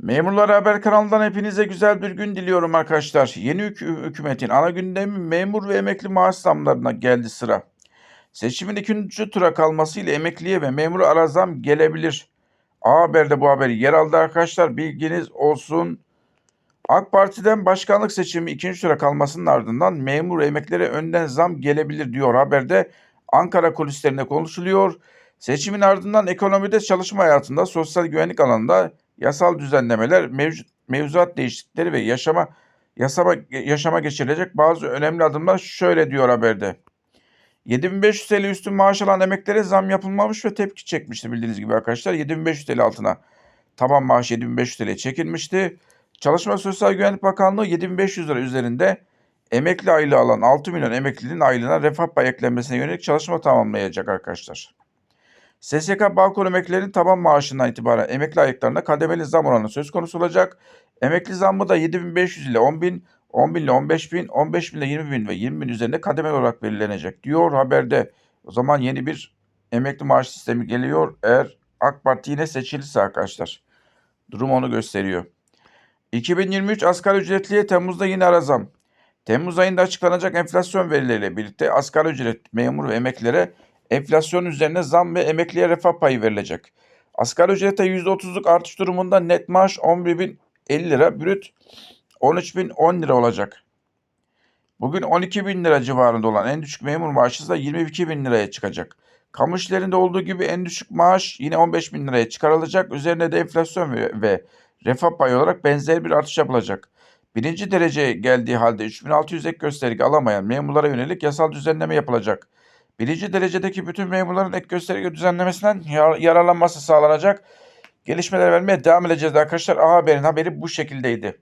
Memurlar Haber kanalından hepinize güzel bir gün diliyorum arkadaşlar. Yeni hükü- hükümetin ana gündemi memur ve emekli maaş zamlarına geldi sıra. Seçimin ikinci tura kalmasıyla emekliye ve memura ara zam gelebilir. A Haber'de bu haberi yer aldı arkadaşlar. Bilginiz olsun. AK Parti'den başkanlık seçimi ikinci tura kalmasının ardından memur emeklilere önden zam gelebilir diyor haberde. Ankara kulislerinde konuşuluyor. Seçimin ardından ekonomide çalışma hayatında sosyal güvenlik alanında yasal düzenlemeler, mevcut, mevzuat değişiklikleri ve yaşama yasama, yaşama geçirilecek bazı önemli adımlar şöyle diyor haberde. 7500 TL üstü maaş alan emeklilere zam yapılmamış ve tepki çekmişti bildiğiniz gibi arkadaşlar. 7500 TL altına taban maaş 7500 TL çekilmişti. Çalışma Sosyal Güvenlik Bakanlığı 7500 lira üzerinde emekli aylığı alan 6 milyon emeklinin aylığına refah payı eklenmesine yönelik çalışma tamamlayacak arkadaşlar. SSK Bağkur emeklilerin taban maaşından itibaren emekli aylıklarına kademeli zam oranı söz konusu olacak. Emekli zammı da 7500 ile 10.000, 10.000 ile 15.000, 15.000 ile 20.000 ve 20.000 üzerinde kademeli olarak belirlenecek diyor haberde. O zaman yeni bir emekli maaş sistemi geliyor eğer AK Parti yine seçilirse arkadaşlar. Durum onu gösteriyor. 2023 asgari ücretliye Temmuz'da yine ara zam. Temmuz ayında açıklanacak enflasyon verileriyle birlikte asgari ücret memur ve emeklilere enflasyon üzerine zam ve emekliye refah payı verilecek. Asgari ücrete %30'luk artış durumunda net maaş 11.050 lira, brüt 13.010 lira olacak. Bugün 12.000 lira civarında olan en düşük memur maaşı da 22.000 liraya çıkacak. Kamu işlerinde olduğu gibi en düşük maaş yine 15.000 liraya çıkarılacak. Üzerine de enflasyon ve, ve refah payı olarak benzer bir artış yapılacak. Birinci dereceye geldiği halde 3600 ek gösterge alamayan memurlara yönelik yasal düzenleme yapılacak. Birinci derecedeki bütün memurların ek gösterge düzenlemesinden yar- yararlanması sağlanacak. Gelişmeler vermeye devam edeceğiz arkadaşlar. A Haber'in haberi bu şekildeydi.